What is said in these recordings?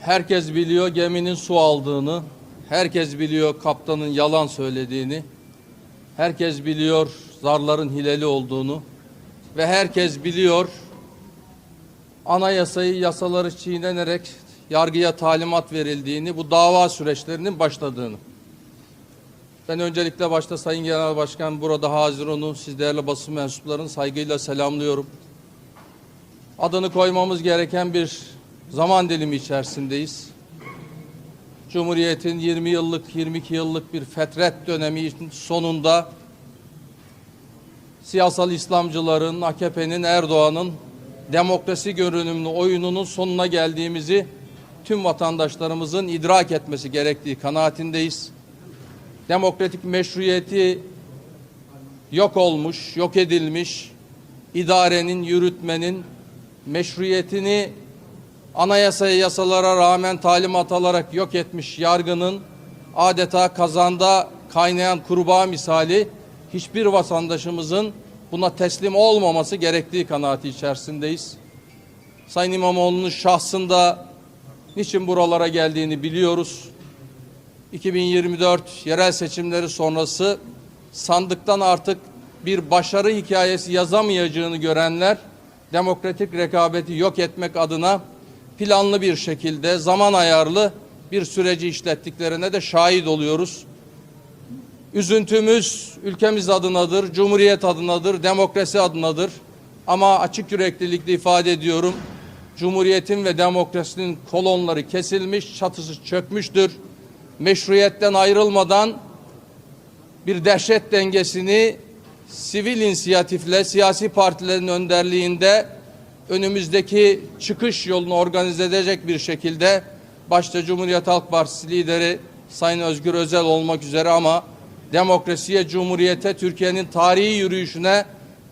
Herkes biliyor geminin su aldığını, herkes biliyor kaptanın yalan söylediğini, herkes biliyor zarların hileli olduğunu ve herkes biliyor anayasayı, yasaları çiğnenerek yargıya talimat verildiğini, bu dava süreçlerinin başladığını. Ben öncelikle başta Sayın Genel Başkan burada hazır onu, siz değerli basın mensuplarını saygıyla selamlıyorum. Adını koymamız gereken bir zaman dilimi içerisindeyiz. Cumhuriyet'in 20 yıllık, 22 yıllık bir fetret dönemi sonunda siyasal İslamcıların, AKP'nin, Erdoğan'ın demokrasi görünümlü oyununun sonuna geldiğimizi tüm vatandaşlarımızın idrak etmesi gerektiği kanaatindeyiz. Demokratik meşruiyeti yok olmuş, yok edilmiş, idarenin, yürütmenin meşruiyetini anayasaya, yasalara rağmen talimat alarak yok etmiş yargının adeta kazanda kaynayan kurbağa misali hiçbir vatandaşımızın buna teslim olmaması gerektiği kanaati içerisindeyiz. Sayın İmamoğlu'nun şahsında niçin buralara geldiğini biliyoruz. 2024 yerel seçimleri sonrası sandıktan artık bir başarı hikayesi yazamayacağını görenler demokratik rekabeti yok etmek adına planlı bir şekilde zaman ayarlı bir süreci işlettiklerine de şahit oluyoruz. Üzüntümüz ülkemiz adınadır, cumhuriyet adınadır, demokrasi adınadır. Ama açık yüreklilikle ifade ediyorum. Cumhuriyetin ve demokrasinin kolonları kesilmiş, çatısı çökmüştür. Meşruiyetten ayrılmadan bir dehşet dengesini sivil inisiyatifle siyasi partilerin önderliğinde önümüzdeki çıkış yolunu organize edecek bir şekilde başta Cumhuriyet Halk Partisi lideri Sayın Özgür Özel olmak üzere ama demokrasiye, cumhuriyete, Türkiye'nin tarihi yürüyüşüne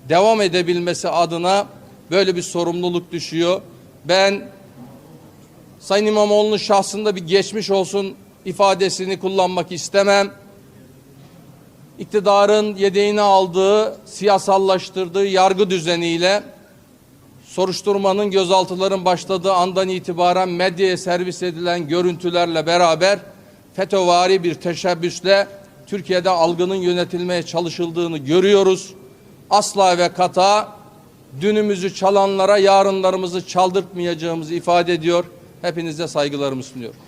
devam edebilmesi adına böyle bir sorumluluk düşüyor. Ben Sayın İmamoğlu'nun şahsında bir geçmiş olsun ifadesini kullanmak istemem. İktidarın yedeğini aldığı, siyasallaştırdığı yargı düzeniyle soruşturmanın gözaltıların başladığı andan itibaren medyaya servis edilen görüntülerle beraber FETÖ'vari bir teşebbüsle Türkiye'de algının yönetilmeye çalışıldığını görüyoruz. Asla ve kata dünümüzü çalanlara yarınlarımızı çaldırtmayacağımızı ifade ediyor. Hepinize saygılarımı sunuyorum.